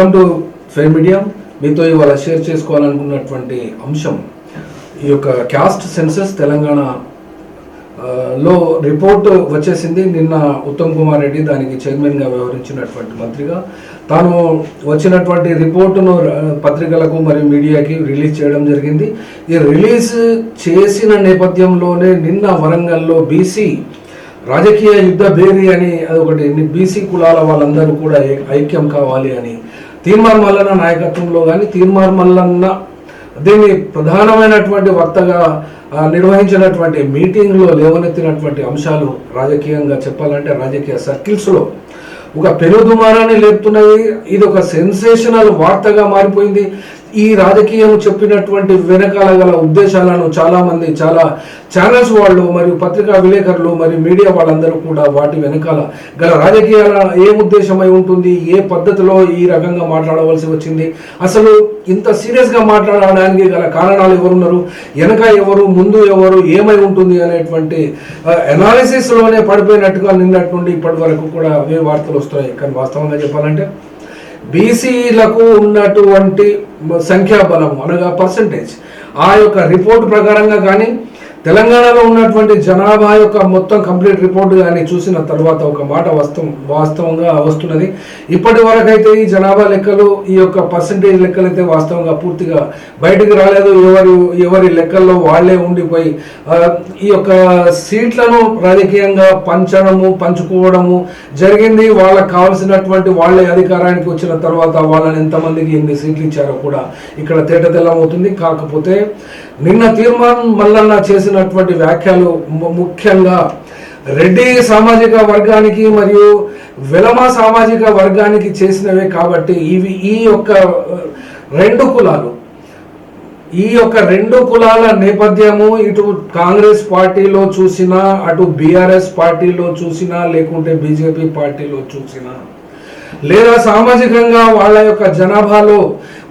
Welcome to fair media మీతో ఇవాళ share చేసుకోవాలనుకున్నటువంటి అంశం ఈ యొక్క క్యాస్ట్ సెన్సస్ తెలంగాణ లో రిపోర్ట్ వచ్చేసింది. నిన్న ఉత్తమ్ కుమార్ రెడ్డి దానికి చైర్మన్గా వ్యవహరించినటువంటి మంత్రిగా. తాను వచ్చినటువంటి రిపోర్టును పత్రికలకు మరియు మీడియాకి రిలీజ్ చేయడం జరిగింది. ఈ రిలీజ్ చేసిన నేపథ్యంలోనే నిన్న వరంగల్లో బీసీ రాజకీయ యుద్ధ భేరి అని అదొకటి బీసీ కులాల వాళ్ళందరూ కూడా ఐక్యం కావాలి అని తీర్మార్ మల్లన్న నాయకత్వంలో కానీ తీర్మార్ మల్లన్న దీన్ని ప్రధానమైనటువంటి వక్తగా నిర్వహించినటువంటి మీటింగ్లో లేవనెత్తినటువంటి అంశాలు రాజకీయంగా చెప్పాలంటే రాజకీయ సర్కిల్స్లో ఒక పెనుదుమారాన్ని లేపుతున్నది. ఇది ఒక సెన్సేషనల్ వార్తగా మారిపోయింది. ఈ రాజకీయం చెప్పినటువంటి వెనకాల గల ఉద్దేశాలను చాలా మంది చాలా ఛానల్స్ వాళ్ళు మరియు పత్రికా విలేకరులు మరియు మీడియా వాళ్ళందరూ కూడా వాటి వెనకాల గల రాజకీయాల ఏ ఉద్దేశమై ఉంటుంది ఏ పద్ధతిలో ఈ రకంగా మాట్లాడవలసి వచ్చింది? అసలు ఇంత సీరియస్గా మాట్లాడడానికి గల కారణాలు ఎవరున్నారు? వెనక ఎవరు ముందు ఎవరు ఏమై ఉంటుంది అనేటువంటి అనాలిసిస్లోనే పడిపోయినట్టుగా నిన్నటి నుండి ఇప్పటి వరకు కూడా అవే వార్తలు వస్తున్నాయి. కానీ వాస్తవంగా చెప్పాలంటే బీసీలకు ఉన్నటువంటి సంఖ్యాబలం అనగా పర్సంటేజ్ ఆ యొక్క రిపోర్ట్ ప్రకారంగా కానీ తెలంగాణలో ఉన్నటువంటి జనాభా యొక్క మొత్తం కంప్లీట్ రిపోర్ట్ కానీ చూసిన తర్వాత ఒక మాట వస్తు వాస్తవంగా వస్తున్నది. ఇప్పటి వరకైతే ఈ జనాభా లెక్కలు ఈ యొక్క పర్సంటేజ్ లెక్కలు అయితే వాస్తవంగా పూర్తిగా బయటికి రాలేదు. ఎవరు ఎవరి లెక్కల్లో వాళ్ళే ఉండిపోయి ఈ యొక్క సీట్లను రాజకీయంగా పంచడము పంచుకోవడము జరిగింది. వాళ్ళకి కావాల్సినటువంటి వాళ్ళే అధికారానికి వచ్చిన తర్వాత వాళ్ళని ఎంతమందికి ఎన్ని సీట్లు ఇచ్చారో కూడా ఇక్కడ తేటతెల్లమవుతుంది కాకపోతే నిన్న తీర్మానం మల్లన్న చేసినటువంటి వ్యాఖ్యలు ముఖ్యంగా రెడ్డి సామాజిక వర్గానికి మరియు వెలమ సామాజిక వర్గానికి చేసినవే కాబట్టి ఇవి ఈ యొక్క రెండు కులాలు. ఈ యొక్క రెండు కులాల నేపథ్యము ఇటు కాంగ్రెస్ పార్టీలో చూసినా అటు బీఆర్ఎస్ పార్టీలో చూసినా లేకుంటే బీజేపీ పార్టీలో చూసినా లేదా సామాజికంగా వాళ్ళ యొక్క జనాభాలో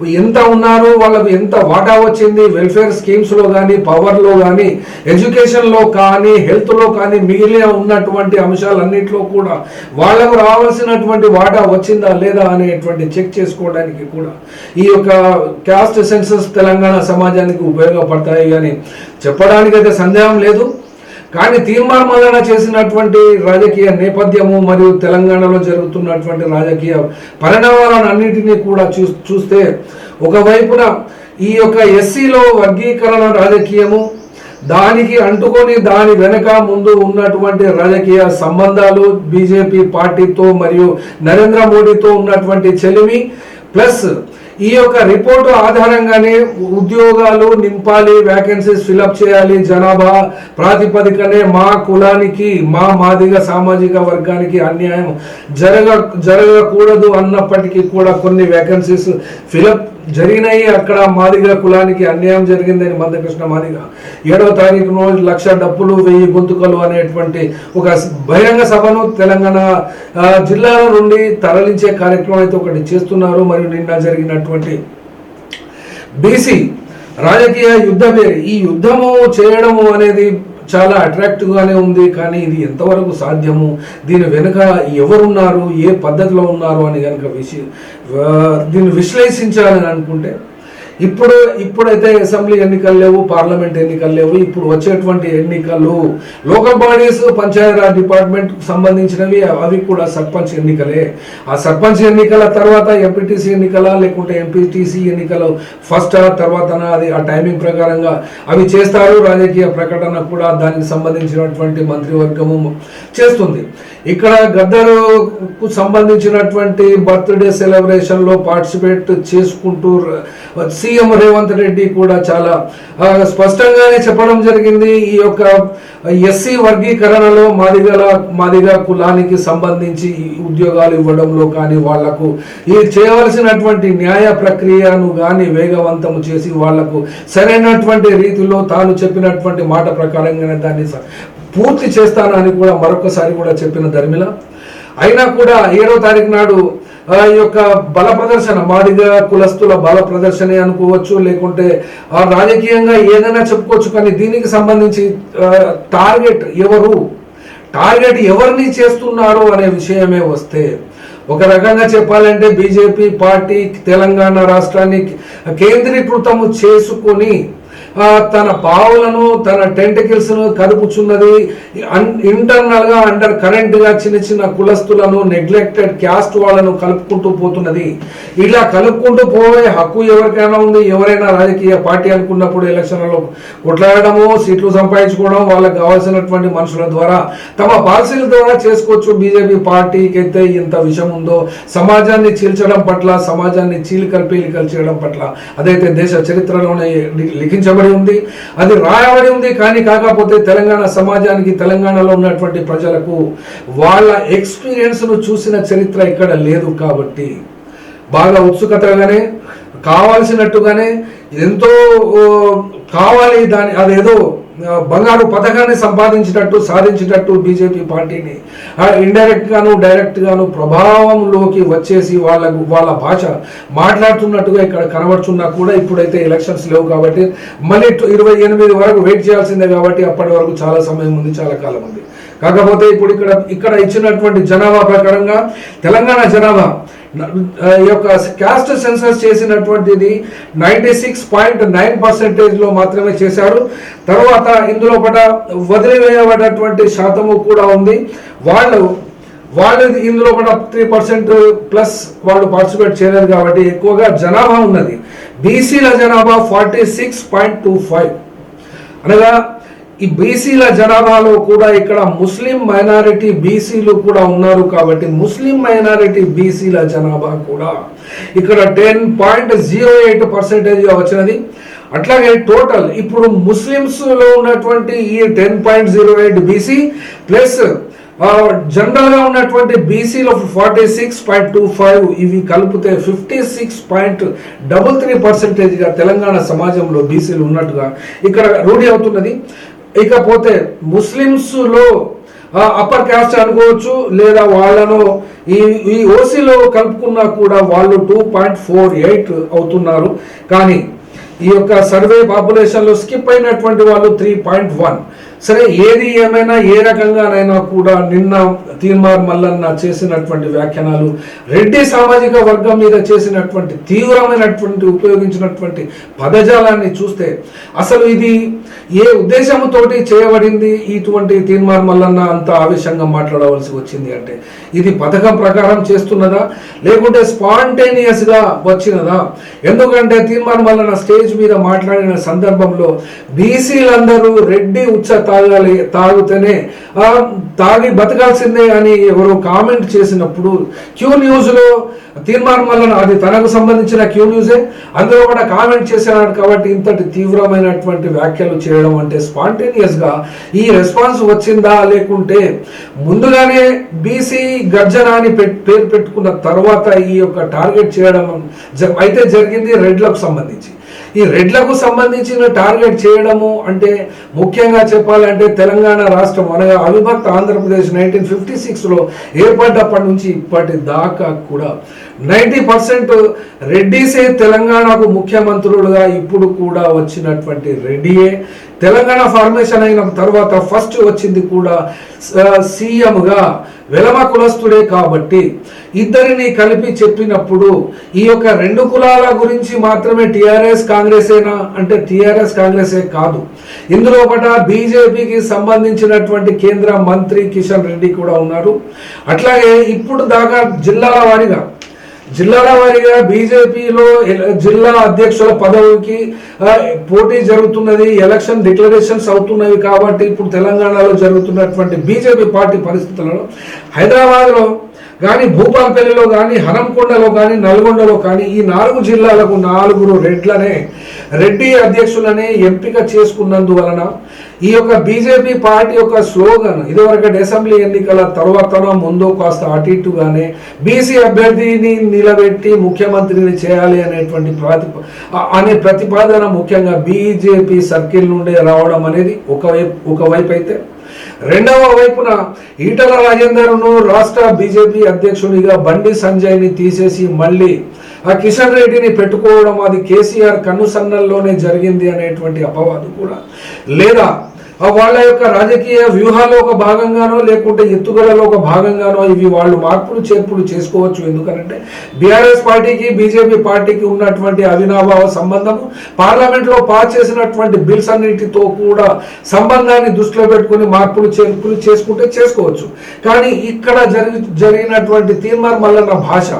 ఎంత ఉన్నారు వాళ్ళకు ఎంత వాటా వచ్చింది వెల్ఫేర్ స్కీమ్స్లో కానీ పవర్లో కానీ ఎడ్యుకేషన్లో కానీ హెల్త్లో కానీ మిగిలిన ఉన్నటువంటి అంశాలన్నింటిలో కూడా వాళ్ళకు రావాల్సినటువంటి వాటా వచ్చిందా లేదా అనేటువంటి చెక్ చేసుకోవడానికి కూడా ఈ యొక్క క్యాస్ట్ సెన్సస్ తెలంగాణ సమాజానికి ఉపయోగపడతాయి అని చెప్పడానికైతే సందేహం లేదు. కానీ తీర్మానం వలన చేసినటువంటి రాజకీయ నేపథ్యము మరియు తెలంగాణలో జరుగుతున్నటువంటి రాజకీయ పరిణామాలను అన్నింటినీ కూడా చూ చూస్తే ఒకవైపున ఈ యొక్క ఎస్సీలో వర్గీకరణ రాజకీయము దానికి అంటుకొని దాని వెనక ముందు ఉన్నటువంటి రాజకీయ సంబంధాలు బీజేపీ పార్టీతో మరియు నరేంద్ర మోడీతో ఉన్నటువంటి చెలిమి ప్లస్ ఈ యొక్క రిపోర్టు ఆధారంగానే ఉద్యోగాలు నింపాలి వ్యాకెన్సీస్ ఫిలప్ చేయాలి జనాభా ప్రాతిపదికనే మా కులానికి మా మాదిగ సామాజిక వర్గానికి అన్యాయం జరగ జరగకూడదు అన్నప్పటికీ కూడా కొన్ని వ్యాకెన్సీస్ ఫిలప్ జరిగినాయి అక్కడ మాదిగ కులానికి అన్యాయం జరిగిందని మందకృష్ణ మాదిగ. ఏడవ తారీఖు రోజు లక్ష డప్పులు వెయ్యి గొంతుకలు అనేటువంటి ఒక బహిరంగ సభను తెలంగాణ ఆ, జిల్లాల నుండి తరలించే కార్యక్రమం అయితే ఒకటి చేస్తున్నారు. మరియు నిన్న జరిగినటువంటి బీసీ రాజకీయ యుద్ధమే ఈ యుద్ధము చేయడము అనేది చాలా అట్రాక్టివ్గానే ఉంది కానీ ఇది ఎంతవరకు సాధ్యము? దీని వెనుక ఎవరున్నారు? ఏ పద్ధతిలో ఉన్నారు? అని కనుక విషయం దీన్ని విశ్లేషించాలని అనుకుంటే ఇప్పుడు ఇప్పుడైతే అసెంబ్లీ ఎన్నికలు లేవు పార్లమెంట్ ఎన్నికలు లేవు ఇప్పుడు వచ్చేటువంటి ఎన్నికలు లోకల్ బాడీస్ పంచాయతీరాజ్ డిపార్ట్మెంట్ సంబంధించినవి అవి కూడా సర్పంచ్ ఎన్నికలే. ఆ సర్పంచ్ ఎన్నికల తర్వాత ఎంపీటీసీ ఎన్నికల లేకుంటే ఎంపీటీసీ ఎన్నికలు ఫస్ట్ తర్వాత అది ఆ టైమింగ్ ప్రకారంగా అవి చేస్తారు. రాజకీయ ప్రకటన కూడా దానికి సంబంధించినటువంటి మంత్రివర్గము చేస్తుంది. ఇక్కడ గద్దరుకు సంబంధించినటువంటి బర్త్డే సెలబ్రేషన్లో పార్టిసిపేట్ చేసుకుంటూ సి సీఎం రేవంత్ రెడ్డి కూడా చాలా స్పష్టంగానే చెప్పడం జరిగింది. ఈ యొక్క ఎస్సీ వర్గీకరణలో మాదిగల మాదిగ కులానికి సంబంధించి ఉద్యోగాలు ఇవ్వడంలో కానీ వాళ్ళకు ఈ చేయవలసినటువంటి న్యాయ ప్రక్రియను కానీ వేగవంతం చేసి వాళ్ళకు సరైనటువంటి రీతిలో తాను చెప్పినటువంటి మాట ప్రకారంగానే దాన్ని పూర్తి చేస్తానని కూడా మరొకసారి కూడా చెప్పిన ధర్మిల. అయినా కూడా ఏడో తారీఖు నాడు యొక్క బల ప్రదర్శన మాదిగా కులస్తుల బల ప్రదర్శనే అనుకోవచ్చు లేకుంటే ఆ రాజకీయంగా ఏదైనా చెప్పుకోవచ్చు కానీ దీనికి సంబంధించి టార్గెట్ ఎవరు? టార్గెట్ ఎవరిని చేస్తున్నారు అనే విషయమే వస్తే ఒక రకంగా చెప్పాలంటే బీజేపీ పార్టీ తెలంగాణ రాష్ట్రాన్ని కేంద్రీకృతము చేసుకొని తన పావులను తన టెంటికల్స్ను కదుపుచున్నది ఇంటర్నల్గా అండర్ కరెంట్గా చిన్న చిన్న కులస్తులను నెగ్లెక్టెడ్ క్యాస్ట్ వాళ్ళను కలుపుకుంటూ పోతున్నది. ఇలా కలుపుకుంటూ పోయే హక్కు ఎవరికైనా ఉంది? ఎవరైనా రాజకీయ పార్టీ అనుకున్నప్పుడు ఎలక్షన్లలో కొట్లాడడము సీట్లు సంపాదించుకోవడం వాళ్ళకి కావాల్సినటువంటి మనుషుల ద్వారా తమ పాలసీల ద్వారా చేసుకోవచ్చు. బీజేపీ పార్టీకి అయితే ఇంత విషయం ఉందో సమాజాన్ని చీల్చడం పట్ల సమాజాన్ని చీలికలు పీలికలు చేయడం పట్ల అదైతే దేశ చరిత్రలోనే లిఖించబడి రాయబడి ఉంది. అది రాయబడి ఉంది కానీ కాకపోతే తెలంగాణ సమాజానికి తెలంగాణలో ఉన్నటువంటి ప్రజలకు వాళ్ళ ఎక్స్పీరియన్స్ను చూసిన చరిత్ర ఇక్కడ లేదు కాబట్టి. బాగా ఉత్సుకతగానే కావాల్సినట్టుగానే ఎంతో కావాలి దాని అదేదో బంగారు పథకాన్ని సంపాదించినట్టు సాధించినట్టు బీజేపీ పార్టీని ఇండైరెక్ట్గాను డైరెక్ట్గాను ప్రభావంలోకి వచ్చేసి వాళ్ళకు వాళ్ళ భాష మాట్లాడుతున్నట్టుగా ఇక్కడ కనబడుచున్నా కూడా ఇప్పుడైతే ఎలక్షన్స్ లేవు కాబట్టి మళ్ళీ ఇరవై ఎనిమిది వరకు వెయిట్ చేయాల్సిందే కాబట్టి అప్పటి వరకు చాలా సమయం ఉంది చాలా కాలం ఉంది. కాకపోతే ఇప్పుడు ఇక్కడ ఇక్కడ ఇచ్చినటువంటి జనాభా ప్రకారంగా తెలంగాణ జనాభా ఈ యొక్క క్యాస్ట్ సెన్సస్ చేసినటువంటిది నైంటీ సిక్స్ పాయింట్ నైన్ పర్సెంటేజ్లో మాత్రమే చేశారు. తర్వాత ఇందులో పట వదిలివేయబడినటువంటి శాతము కూడా ఉంది. వాళ్ళు వాళ్ళు ఇందులో కూడా త్రీ పర్సెంట్ ప్లస్ వాళ్ళు పార్టిసిపేట్ చేయలేదు కాబట్టి ఎక్కువగా జనాభా ఉన్నది. బీసీల జనాభా forty six point two five అనగా ఈ బీసీల జనాభాలో కూడా ఇక్కడ ముస్లిం మైనారిటీ బీసీలు కూడా ఉన్నారు కాబట్టి ముస్లిం మైనారిటీ బీసీల జనాభా కూడా ఇక్కడ టెన్ పాయింట్ జీరో ఎయిట్ పర్సెంటేజ్గా వచ్చినది. అట్లాగే టోటల్ ఇప్పుడు ముస్లిమ్స్లో ఉన్నటువంటి ఈ ten point zero eight BC plus జనరల్గా ఉన్నటువంటి బీసీలో forty six point two five ఇవి కలిపితే fifty six point double three పర్సెంటేజ్గా Telangana సమాజంలో బీసీలు ఉన్నట్టుగా ఇక్కడ రూఢి అవుతున్నది. ఇకపోతే ముస్లిమ్స్లో అప్పర్ క్యాస్ట్ అనుకోవచ్చు లేదా వాళ్ళను ఈ ఈ ఓసీలో కలుపుకున్నా కూడా వాళ్ళు టూ పాయింట్ ఫోర్ ఎయిట్ అవుతున్నారు. కానీ ఈ యొక్క సర్వే పాపులేషన్లో స్కిప్ అయినటువంటి వాళ్ళు త్రీ పాయింట్ వన్ సరే ఏది ఏమైనా ఏ రకంగానైనా కూడా నిన్న తీర్మార్ మల్లన్న చేసినటువంటి వ్యాఖ్యానాలు రెడ్డి సామాజిక వర్గం మీద చేసినటువంటి తీవ్రమైనటువంటి ఉపయోగించినటువంటి పదజాలాన్ని చూస్తే అసలు ఇది ఏ ఉద్దేశంతోటి చేయబడింది? ఇటువంటి తీర్మార్ మల్లన్న అంత ఆవేశంగా మాట్లాడవలసి వచ్చింది అంటే ఇది పథకం ప్రకారం చేస్తున్నదా? లేకుంటే స్పాంటేనియస్గా వచ్చినదా? ఎందుకంటే తీర్మార్ మల్లన్న స్టేజ్ మీద మాట్లాడిన సందర్భంలో బీసీలందరూ రెడ్డి ఉచ్చ తాగాలి తాగితేనే తాగి బతకాల్సిందే అని ఎవరో కామెంట్ చేసినప్పుడు క్యూ న్యూస్లో తీర్మానం వలన అది తనకు సంబంధించిన క్యూ న్యూసే అందులో కూడా కామెంట్ చేశాడు కాబట్టి ఇంతటి తీవ్రమైనటువంటి వ్యాఖ్యలు చేయడం అంటే స్పాంటేనియస్గా ఈ రెస్పాన్స్ వచ్చిందా లేకుంటే ముందుగానే బీసీ గర్జన అని పేరు పెట్టుకున్న తర్వాత ఈ యొక్క టార్గెట్ చేయడం జ- అయితే జరిగింది రెడ్లకు సంబంధించి. ఈ రెడ్లకు సంబంధించిన టార్గెట్ చేయడము అంటే ముఖ్యంగా చెప్పాలంటే తెలంగాణ రాష్ట్రం అనగా అవిభక్త ఆంధ్రప్రదేశ్ నైన్టీన్ ఫిఫ్టీ సిక్స్లో ఏర్పడ్డప్పటి నుంచి ఇప్పటి దాకా కూడా నైంటీ పర్సెంట్ రెడ్డిసే తెలంగాణకు ముఖ్యమంత్రులుగా ఇప్పుడు కూడా వచ్చినటువంటి రెడ్డియే. తెలంగాణ ఫార్మేషన్ అయిన తర్వాత ఫస్ట్ వచ్చింది కూడా సీఎంగా వెలమ కులస్తుడే కాబట్టి ఇద్దరిని కలిపి చెప్పినప్పుడు ఈ యొక్క రెండు కులాల గురించి మాత్రమే టీఆర్ఎస్ కాంగ్రెసేనా? అంటే టీఆర్ఎస్ కాంగ్రెసే కాదు. ఇందులో పట బీజేపీకి సంబంధించినటువంటి కేంద్ర మంత్రి కిషన్ రెడ్డి కూడా ఉన్నారు. అట్లాగే ఇప్పుడు దాకా జిల్లాల వారీగా జిల్లాల వారీగా బీజేపీలో జిల్లా అధ్యక్షుల పదవికి పోటీ జరుగుతున్నది ఎలక్షన్ డిక్లరేషన్స్ అవుతున్నవి కాబట్టి ఇప్పుడు తెలంగాణలో జరుగుతున్నటువంటి బీజేపీ పార్టీ పరిస్థితులలో హైదరాబాద్లో కానీ భూపాలపల్లిలో కానీ హనంకొండలో కానీ నల్గొండలో కానీ ఈ నాలుగు జిల్లాలకు నాలుగురు రెడ్లనే రెడ్డి అధ్యక్షులనే ఎంపిక చేసుకున్నందువలన ఈ యొక్క బీజేపీ పార్టీ యొక్క స్లోగన్ ఇదివరకు అసెంబ్లీ ఎన్నికల తర్వాతనో ముందు కాస్త అటు ఇటుగానే బీసీ అభ్యర్థిని నిలబెట్టి ముఖ్యమంత్రిని చేయాలి అనేటువంటి ప్రతిప అనే ప్రతిపాదన ముఖ్యంగా బీజేపీ సర్కిల్ నుండి రావడం అనేది ఒకవైపు ఒకవైపు అయితే రెండవ వైపున ఈటల రాజేందర్ను రాష్ట్ర బీజేపీ అధ్యక్షునిగా బండి సంజయ్ని తీసేసి మళ్ళీ ఆ కిషన్ రెడ్డిని పెట్టుకోవడం అది కేసీఆర్ కన్నుసన్నల్లోనే జరిగింది అనేటువంటి అపవాదు కూడా. లేదా వాళ్ళ యొక్క రాజకీయ వ్యూహాల్లో ఒక భాగంగానో లేకుంటే ఎత్తుగడలో ఒక భాగంగానో ఇవి వాళ్ళు మార్పులు చేర్పులు చేసుకోవచ్చు. ఎందుకంటే బీఆర్ఎస్ పార్టీకి బీజేపీ పార్టీకి ఉన్నటువంటి అవినాభావ సంబంధము పార్లమెంట్లో పాస్ చేసినటువంటి బిల్స్ అన్నిటితో కూడా సంబంధాన్ని దృష్టిలో పెట్టుకుని మార్పులు చేర్పులు చేసుకుంటే చేసుకోవచ్చు. కానీ ఇక్కడ జరిగి జరిగినటువంటి తీర్మార్ మల్లన్న భాష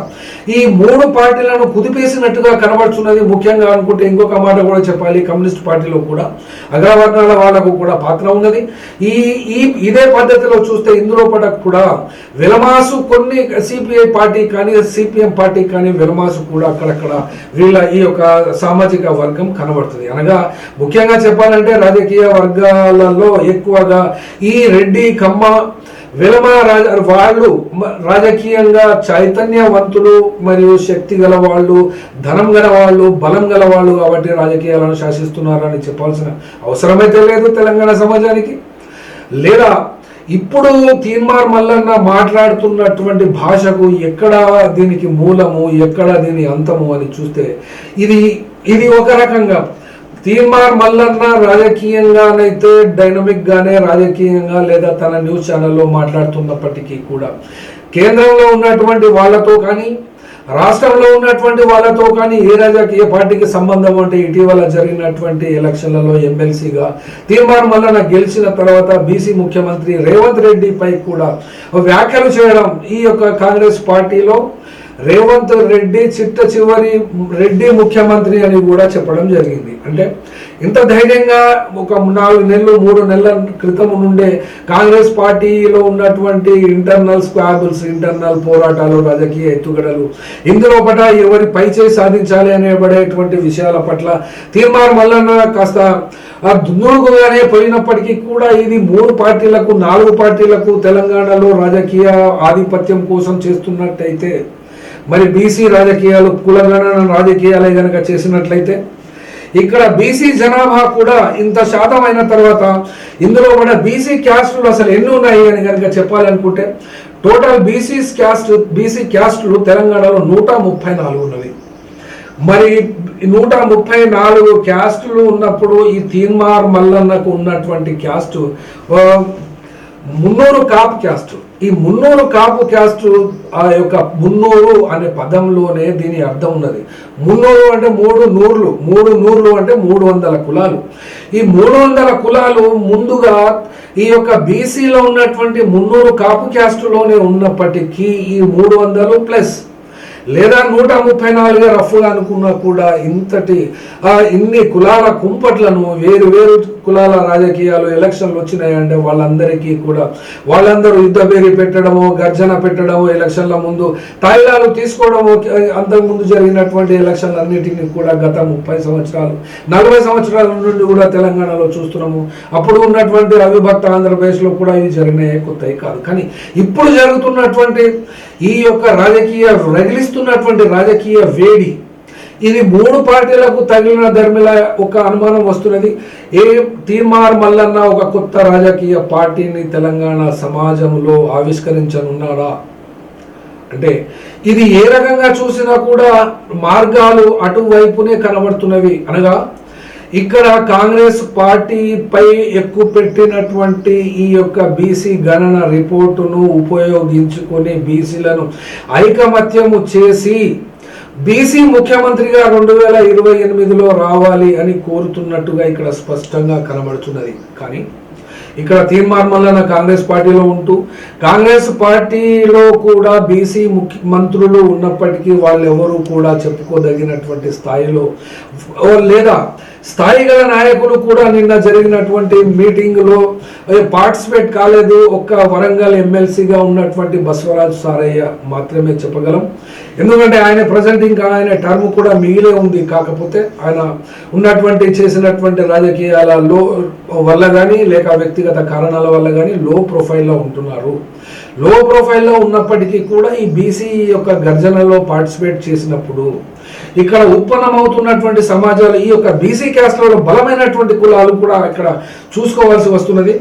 ఈ మూడు పార్టీలను కుదిపేసినట్టుగా కనబడుతున్నది. ముఖ్యంగా అనుకుంటే ఇంకొక మాట కూడా చెప్పాలి. కమ్యూనిస్ట్ పార్టీలో కూడా అగ్రవర్ణాల వాళ్ళకు కూడా పాత్ర ఉన్నది. ఈ ఈ ఇదే పద్ధతిలో చూస్తే ఇందులో పట కూడా విలమాసు కొన్ని సిపిఐ పార్టీ కానీ సిపిఎం పార్టీ కానీ విలమాసు కూడా అక్కడక్కడ వీళ్ళ ఈ యొక్క సామాజిక వర్గం కనబడుతుంది. అనగా ముఖ్యంగా చెప్పాలంటే రాజకీయ వర్గాలలో ఎక్కువగా ఈ రెడ్డి కమ్మ విలమ రాజ వాళ్ళు రాజకీయంగా చైతన్యవంతులు మరియు శక్తి గల వాళ్ళు ధనం గల వాళ్ళు బలం గల వాళ్ళు కాబట్టి రాజకీయాలను శాసిస్తున్నారని చెప్పాల్సిన అవసరమైతే లేదు తెలంగాణ సమాజానికి. లేదా ఇప్పుడు తీన్మార్ మల్లన్న మాట్లాడుతున్నటువంటి భాషకు ఎక్కడ దీనికి మూలము ఎక్కడ దీని అంతము అని చూస్తే ఇది ఇది ఒక రకంగా తీన్మార్ మల్లన్న రాజకీయంగానైతే డైనమిక్ గానే రాజకీయంగా లేదా తన న్యూస్ ఛానల్లో మాట్లాడుతున్నప్పటికీ కూడా కేంద్రంలో ఉన్నటువంటి వాళ్ళతో కానీ రాష్ట్రంలో ఉన్నటువంటి వాళ్ళతో కానీ ఏ రాజకీయ పార్టీకి సంబంధం అంటే ఇటీవల జరిగినటువంటి ఎలక్షన్లలో ఎమ్మెల్సీగా తీర్మానం వలన గెలిచిన తర్వాత బీసీ ముఖ్యమంత్రి రేవంత్ రెడ్డిపై కూడా వ్యాఖ్యలు చేయడం ఈ యొక్క కాంగ్రెస్ పార్టీలో రేవంత్ రెడ్డి చిట్ట చివరి రెడ్డి ముఖ్యమంత్రి అని కూడా చెప్పడం జరిగింది. అంటే ఇంత ధైర్యంగా ఒక నాలుగు నెలలు మూడు నెలల క్రితం నుండే కాంగ్రెస్ పార్టీలో ఉన్నటువంటి ఇంటర్నల్ స్క్వాబుల్స్ ఇంటర్నల్ పోరాటాలు రాజకీయ ఎత్తుగడలు ఇందులో పట ఎవరి పైచేయి సాధించాలి అనేబడేటువంటి విషయాల పట్ల తీర్మానం వల్ల కాస్త ఆ పోయినప్పటికీ కూడా ఇది మూడు పార్టీలకు నాలుగు పార్టీలకు తెలంగాణలో రాజకీయ ఆధిపత్యం కోసం చేస్తున్నట్టయితే మరి బీసీ రాజకీయాలు కులగణన రాజకీయాలే కనుక చేసినట్లయితే ఇక్కడ బీసీ జనాభా కూడా ఇంత శాతం అయిన తర్వాత ఇందులో మన బీసీ క్యాస్టులు అసలు ఎన్ని ఉన్నాయి అని కనుక చెప్పాలనుకుంటే టోటల్ బీసీ క్యాస్ట్ బీసీ క్యాస్టులు తెలంగాణలో నూట ముప్పై నాలుగు ఉన్నవి. మరి నూట ముప్పై నాలుగు క్యాస్టులు ఉన్నప్పుడు ఈ తీన్మార్ మల్లన్నకు ఉన్నటువంటి క్యాస్ట్ మున్నూరు కాపు క్యాస్ట్. ఈ మున్నూరు కాపు క్యాస్ట్ ఆ యొక్క మున్నూరు అనే పదంలోనే దీని అర్థం ఉన్నది. మున్నూరు అంటే మూడు నూర్లు మూడు నూర్లు అంటే మూడు వందల కులాలు. ఈ మూడు వందల కులాలు ముందుగా ఈ యొక్క బీసీలో ఉన్నటువంటి మున్నూరు కాపు క్యాస్టులోనే ఉన్నప్పటికీ ఈ మూడు వందలు ప్లస్. లేదా నూట ముప్పై నాలుగు రఫ్గా అనుకున్నా కూడా ఇంతటి ఆ ఇన్ని కులాల కుంపట్లను వేరు వేరు కులాల రాజకీయాలు ఎలక్షన్లు వచ్చినాయంటే వాళ్ళందరికీ కూడా వాళ్ళందరూ యుద్ధ పేరు పెట్టడము గర్జన పెట్టడము ఎలక్షన్ల ముందు తాయిలాలు తీసుకోవడము అంతకుముందు జరిగినటువంటి ఎలక్షన్లన్నిటినీ కూడా గత ముప్పై సంవత్సరాలు నలభై సంవత్సరాల నుండి కూడా తెలంగాణలో చూస్తున్నాము. అప్పుడు ఉన్నటువంటి అవిభక్త ఆంధ్రప్రదేశ్లో కూడా ఇవి జరిగినాయి కొత్తవి కాదు. కానీ ఇప్పుడు జరుగుతున్నటువంటి ఈ యొక్క రాజకీయ రగిలిస్తున్నటువంటి రాజకీయ వేడి ఇది మూడు పార్టీలకు తగిలిన ధర్మిల ఒక అనుమానం వస్తున్నది. ఏ తీర్మార్ మల్లన్న ఒక కొత్త రాజకీయ పార్టీని తెలంగాణ సమాజంలో ఆవిష్కరించనున్నాడా? అంటే ఇది ఏ రకంగా చూసినా కూడా మార్గాలు అటువైపునే కనబడుతున్నవి అనగా ఇక్కడ కాంగ్రెస్ పార్టీపై ఎక్కువ పెట్టినటువంటి ఈ యొక్క బీసీ గణన రిపోర్టును ఉపయోగించుకొని బీసీలను ఐకమత్యము చేసి బీసీ ముఖ్యమంత్రిగా రెండు వేల ఇరవై ఎనిమిదిలో రావాలి అని కోరుతున్నట్టుగా ఇక్కడ స్పష్టంగా కనబడుతున్నది. కానీ ఇక్కడ తీర్మాన్ మల్లన్న కాంగ్రెస్ పార్టీలో ఉంటూ కాంగ్రెస్ పార్టీలో కూడా బీసీ ముఖ్య మంత్రులు ఉన్నప్పటికీ వాళ్ళు ఎవరు కూడా చెప్పుకోదగినటువంటి స్థాయిలో లేదా స్థాయి గల నాయకులు కూడా నిన్న జరిగినటువంటి మీటింగ్లో పార్టిసిపేట్ కాలేదు ఒక్క వరంగల్ ఎమ్మెల్సీగా ఉన్నటువంటి బసవరాజు సారయ్య మాత్రమే చెప్పగలం. ఎందుకంటే ఆయన ప్రజెంట్ ఇంకా ఆయన టర్మ్ కూడా మిగిలే ఉంది. కాకపోతే ఆయన ఉన్నటువంటి చేసినటువంటి రాజకీయాల లో వల్ల కానీ లేక వ్యక్తిగత కారణాల వల్ల కానీ లో ప్రొఫైల్లో ఉంటున్నారు లో ప్రొఫైల్లో ఉన్నప్పటికీ కూడా ఈ బీసీ యొక్క గర్జనలో పార్టిసిపేట్ చేసినప్పుడు ఇక్కడ ఉత్పన్నమవుతున్నటువంటి సమాజాలు ఈ యొక్క బీసీ క్యాస్ట్లలో బలమైనటువంటి కులాలు కూడా ఇక్కడ చూసుకోవాల్సి వస్తున్నది.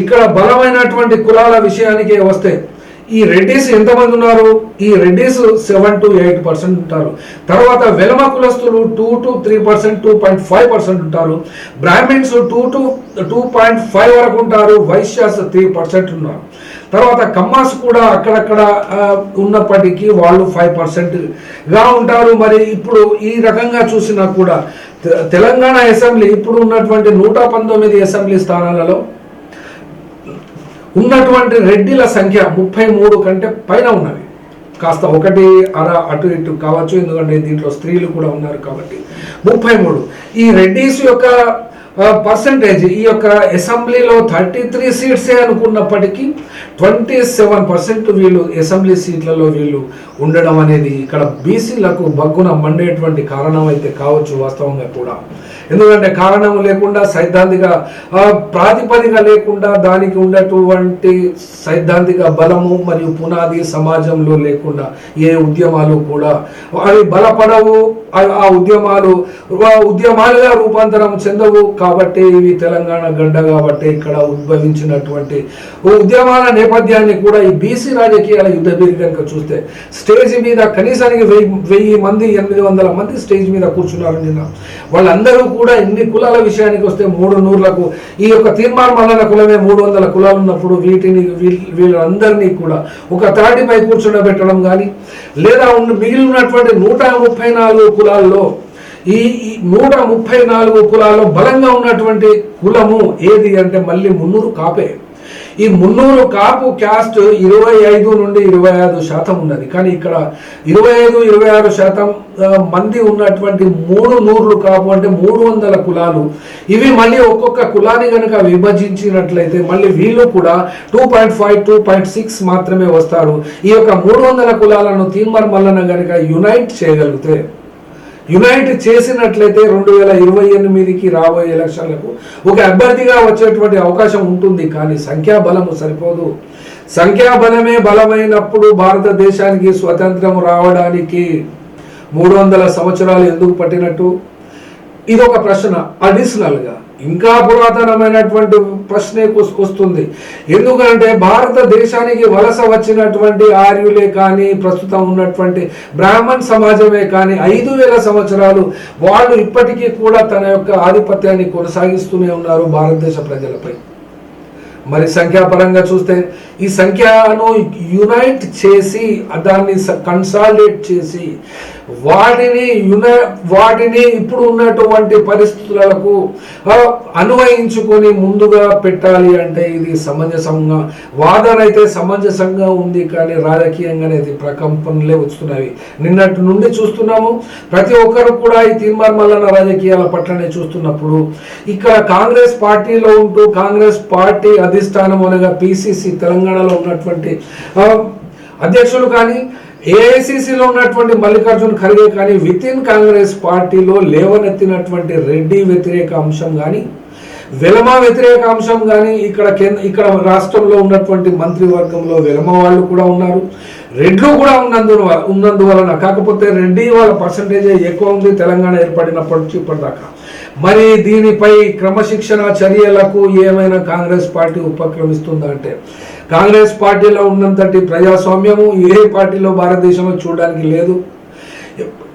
ఇక్కడ బలమైనటువంటి కులాల విషయానికి వస్తే ఈ రెడ్డీస్ ఎంతమంది ఉన్నారు? ఈ Reddys seven to eight percent ఉంటారు. తర్వాత వెలమ కులస్తులు two to three percent two point five percent ఉంటారు. Brahmins two to two point five వరకు ఉంటారు. వైశ్యాస్ త్రీ పర్సెంట్ ఉన్నారు. తర్వాత కమ్మాస్ కూడా అక్కడక్కడ ఉన్నప్పటికీ వాళ్ళు ఫైవ్ పర్సెంట్గా ఉంటారు. మరి ఇప్పుడు ఈ రకంగా చూసినా కూడా తెలంగాణ అసెంబ్లీ ఇప్పుడు ఉన్నటువంటి నూట పంతొమ్మిది అసెంబ్లీ స్థానాలలో ఉన్నటువంటి రెడ్డిల సంఖ్య ముప్పై మూడు కంటే పైన ఉన్నది. కాస్త ఒకటి అర అటు ఇటు కావచ్చు ఎందుకంటే దీంట్లో స్త్రీలు కూడా ఉన్నారు కాబట్టి. ముప్పై మూడు. ఈ రెడ్డీస్ యొక్క పర్సంటేజ్ ఈ యొక్క అసెంబ్లీలో థర్టీ త్రీ సీట్సే అనుకున్నప్పటికీ ట్వంటీ సెవెన్ పర్సెంట్ వీళ్ళు అసెంబ్లీ సీట్లలో వీళ్ళు ఉండడం అనేది ఇక్కడ బీసీలకు బగ్గున మండేటువంటి కారణం అయితే కావచ్చు వాస్తవంగా కూడా. ఎందుకంటే కారణం లేకుండా సైద్ధాంతిక ఆ, ప్రాతిపదిక లేకుండా దానికి ఉన్నటువంటి సైద్ధాంతిక బలము మరియు పునాది సమాజంలో లేకుండా ఏ ఉద్యమాలు కూడా అవి బలపడవు. ఆ- ఉద్యమాలు ఉద్యమాలుగా రూపాంతరం చెందవు. కాబట్టి ఇవి తెలంగాణ గడ్డ కాబట్టి ఇక్కడ ఉద్భవించినటువంటి ఉద్యమాల నేపథ్యాన్ని కూడా ఈ బీసీ రాజకీయాల యుద్ధ కనుక చూస్తే స్టేజ్ మీద కనీసానికి వెయ్యి వెయ్యి మంది ఎనిమిది వందల మంది స్టేజ్ మీద కూర్చున్నారు నిన్న. వాళ్ళందరూ కూడా ఇన్ని కులాల విషయానికి వస్తే మూడు నూర్లకు ఈ యొక్క తీర్మానం మండల కులమే మూడు వందల కులాలు ఉన్నప్పుడు వీటిని వీళ్ళ- వీళ్ళందరినీ కూడా ఒక తాటిపై కూర్చుండబెట్టడం కానీ లేదా మిగిలినటువంటి నూట ముప్పై నాలుగు కులాల్లో ఈ నూట ముప్పై నాలుగు కులాల్లో బలంగా ఉన్నటువంటి కులము ఏది అంటే మళ్ళీ మున్నూరు కాపే. ఈ మున్నూరు కాపు క్యాస్ట్ ఇరవై ఐదు నుండి ఇరవై ఐదు శాతం ఉన్నది. కానీ ఇక్కడ ఇరవై ఐదు ఇరవై ఆరు శాతం మంది ఉన్నటువంటి మూడు నూర్లు కాపు అంటే మూడు వందల కులాలు. ఇవి మళ్ళీ ఒక్కొక్క కులాన్ని కనుక విభజించినట్లయితే మళ్ళీ వీళ్ళు కూడా two point five two point six మాత్రమే వస్తారు. ఈ యొక్క మూడు వందల కులాలను తీన్మర్ మల్లన కనుక యునైట్ చేయగలిగితే యునైట్ చేసినట్లయితే రెండు వేల ఇరవై ఎనిమిదికి రాబోయే ఎలక్షన్లకు ఒక అభ్యర్థిగా వచ్చేటువంటి అవకాశం ఉంటుంది కానీ సంఖ్యాబలము సరిపోదు. సంఖ్యాబలమే బలమైనప్పుడు భారతదేశానికి స్వతంత్రం రావడానికి మూడు వందల సంవత్సరాలు ఎందుకు పట్టినట్టు? ఇది ఒక ప్రశ్న. అడిషనల్గా ఇంకా పురాతనమైనటువంటి ప్రశ్నే వస్తుంది. ఎందుకంటే భారతదేశానికి వలస వచ్చినటువంటి ఆర్యులే కానీ ప్రస్తుతం ఉన్నటువంటి బ్రాహ్మణ్ సమాజమే కానీ ఐదు వేల సంవత్సరాలు వాళ్ళు ఇప్పటికీ కూడా తన యొక్క ఆధిపత్యాన్ని కొనసాగిస్తూనే ఉన్నారు భారతదేశ ప్రజలపై. మరి సంఖ్యాపరంగా చూస్తే ఈ సంఖ్యను యునైట్ చేసి దాన్ని కన్సాలిడేట్ చేసి వాటిని యున వాటిని ఇప్పుడు ఉన్నటువంటి పరిస్థితులకు అన్వయించుకొని ముందుగా పెట్టాలి అంటే ఇది సమంజసంగా వాదన అయితే సమంజసంగా ఉంది కానీ రాజకీయంగానే ఇది ప్రకంపనలే వస్తున్నాయి. నిన్నటి నుండి చూస్తున్నాము ప్రతి ఒక్కరు కూడా ఈ తీర్మార్ రాజకీయాల పట్లనే చూస్తున్నప్పుడు ఇక్కడ కాంగ్రెస్ పార్టీలో ఉంటూ కాంగ్రెస్ పార్టీ అధిష్టానం అనగా పిసిసి తెలంగాణలో ఉన్నటువంటి అధ్యక్షులు కానీ ఏఐసిసిలో ఉన్నటువంటి మల్లికార్జున్ ఖర్గే కానీ విత్ ఇన్ కాంగ్రెస్ పార్టీలో లేవనెత్తినటువంటి రెడ్డి వ్యతిరేక అంశం కానీ వెలమ వ్యతిరేక అంశం కానీ ఇక్కడ కేంద్ర ఇక్కడ రాష్ట్రంలో ఉన్నటువంటి మంత్రివర్గంలో వెలమ వాళ్ళు కూడా ఉన్నారు. రెడ్లు కూడా ఉన్నందు ఉన్నందువలన కాకపోతే రెడ్డి వాళ్ళ పర్సంటేజ్ ఎక్కువ ఉంది తెలంగాణ ఏర్పడినప్పటి నుంచి ఇప్పటిదాకా. మరి దీనిపై క్రమశిక్షణ చర్యలకు ఏమైనా కాంగ్రెస్ పార్టీ ఉపక్రమిస్తుందా అంటే కాంగ్రెస్ పార్టీలో ఉన్నంతటి ప్రజాస్వామ్యము ఏ పార్టీలో భారతదేశంలో చూడడానికి లేదు.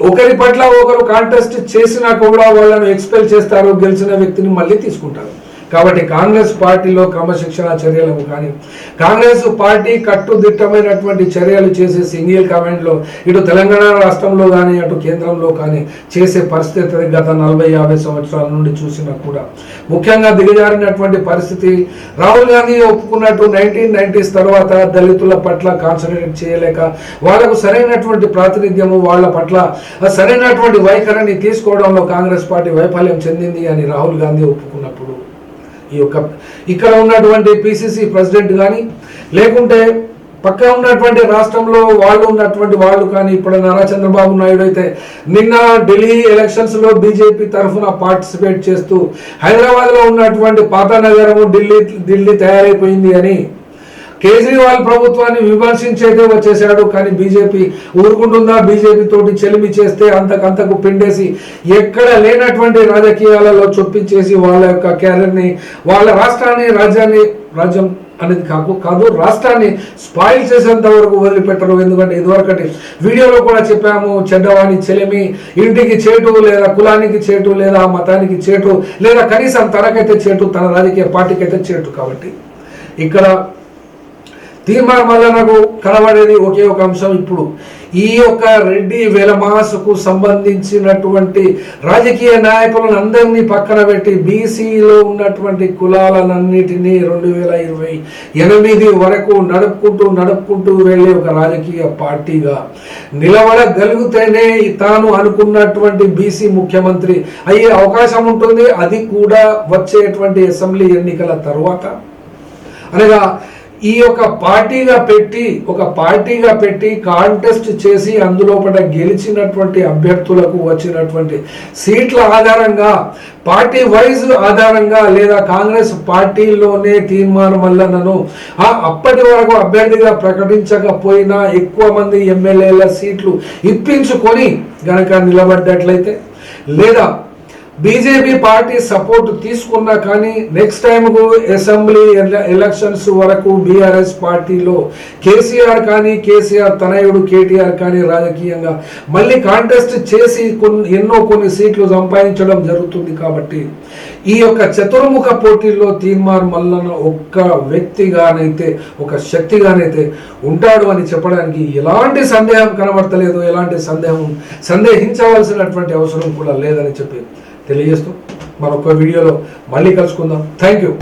ఒకరి పట్ల ఒకరు కాంటెస్ట్ చేసినా కూడా వాళ్ళను ఎక్స్పెల్ చేస్తారు గెలిచిన వ్యక్తిని మళ్ళీ తీసుకుంటారు. కాబట్టి కాంగ్రెస్ పార్టీలో క్రమశిక్షణ చర్యలకు కానీ కాంగ్రెస్ పార్టీ కట్టుదిట్టమైనటువంటి చర్యలు చేసే సింగిల్ కమాండ్లో ఇటు తెలంగాణ రాష్ట్రంలో కానీ అటు కేంద్రంలో కానీ చేసే పరిస్థితి గత నలభై యాభై సంవత్సరాల నుండి చూసినా కూడా. ముఖ్యంగా దిగజారినటువంటి పరిస్థితి రాహుల్ గాంధీ ఒప్పుకున్నట్టు నైన్టీన్ నైన్టీస్ తర్వాత దళితుల పట్ల కాన్సన్ట్రేట్ చేయలేక వాళ్ళకు సరైనటువంటి ప్రాతినిధ్యము వాళ్ళ పట్ల సరైనటువంటి వైఖరిని తీసుకోవడంలో కాంగ్రెస్ పార్టీ వైఫల్యం చెందింది అని రాహుల్ గాంధీ ఒప్పుకున్నప్పుడు. ఈ యొక్క ఇక్కడ ఉన్నటువంటి పిసిసి ప్రెసిడెంట్ కానీ లేకుంటే పక్క ఉన్నటువంటి రాష్ట్రంలో వాళ్ళు ఉన్నటువంటి వాళ్ళు కానీ ఇప్పుడు నారా చంద్రబాబు నాయుడు అయితే నిన్న ఢిల్లీ ఎలక్షన్స్లో బీజేపీ తరఫున పార్టిసిపేట్ చేస్తూ హైదరాబాద్లో ఉన్నటువంటి పాత నగరము ఢిల్లీ ఢిల్లీ తయారైపోయింది అని కేజ్రీవాల్ ప్రభుత్వాన్ని విమర్శించేదే వచ్చేసాడు కానీ బీజేపీ ఊరుకుంటుందా? బీజేపీ తోటి చెలిమి చేస్తే అంతకంతకు పిండేసి ఎక్కడ లేనటువంటి రాజకీయాలలో చొప్పించేసి వాళ్ళ యొక్క క్యారియర్ని వాళ్ళ రాష్ట్రాన్ని రాజ్యాన్ని రాజ్యం అనేది కాకు కాదు రాష్ట్రాన్ని స్పాయిల్ చేసేంత వరకు వదిలిపెట్టరు. ఎందుకంటే ఇదివరకటి వీడియోలో కూడా చెప్పాము చెడ్డవాణి చెలిమి ఇంటికి చేటు లేదా కులానికి చేటు లేదా మతానికి చేటు లేదా కనీసం తనకైతే చేటు తన రాజకీయ పార్టీకి అయితే చేటు కాబట్టి ఇక్కడ తీర్మానం వల్ల నాకు కనబడేది ఒకే ఒక అంశం ఇప్పుడు. ఈ యొక్క రెడ్డి వెలమాసుకు సంబంధించినటువంటి రాజకీయ నాయకులను అందరినీ పక్కన పెట్టి బీసీలో ఉన్నటువంటి కులాలన్నిటినీ రెండు వేల ఇరవై ఎనిమిది వరకు నడుపుకుంటూ నడుపుకుంటూ వెళ్ళే ఒక రాజకీయ పార్టీగా నిలబడగలిగితేనే తాను అనుకున్నటువంటి బీసీ ముఖ్యమంత్రి అయ్యే అవకాశం ఉంటుంది. అది కూడా వచ్చేటువంటి అసెంబ్లీ ఎన్నికల తర్వాత. అనగా ఈ యొక్క పార్టీగా పెట్టి ఒక పార్టీగా పెట్టి కాంటెస్ట్ చేసి అందులోపట గెలిచినటువంటి అభ్యర్థులకు వచ్చినటువంటి సీట్ల ఆధారంగా పార్టీ వైజ్ ఆధారంగా లేదా కాంగ్రెస్ పార్టీలోనే తీర్మానం వల్లనను నన్ను ఆ అప్పటి వరకు అభ్యర్థిగా ప్రకటించకపోయినా ఎక్కువ మంది ఎమ్మెల్యేల సీట్లు ఇప్పించుకొని గనక నిలబడ్డట్లయితే లేదా బీజేపీ పార్టీ సపోర్ట్ తీసుకున్నా కానీ నెక్స్ట్ టైంకు అసెంబ్లీ ఎలక్షన్స్ వరకు బీఆర్ఎస్ పార్టీలో కేసీఆర్ కానీ కేసీఆర్ తనయుడు కేటీఆర్ కానీ రాజకీయంగా మళ్ళీ కాంటెస్ట్ చేసి కొన్ని ఎన్నో కొన్ని సీట్లు సంపాదించడం జరుగుతుంది కాబట్టి ఈ యొక్క చతుర్ముఖ పోటీల్లో తీర్మార్ మల్లన ఒక్క వ్యక్తిగానైతే ఒక శక్తిగానైతే ఉంటాడు అని చెప్పడానికి ఎలాంటి సందేహం కనబడతలేదు ఎలాంటి సందేహం సందేహించవలసినటువంటి అవసరం కూడా లేదని చెప్పి తెలియజేస్తూ మరొక వీడియోలో మళ్ళీ కలుసుకుందాం. Thank you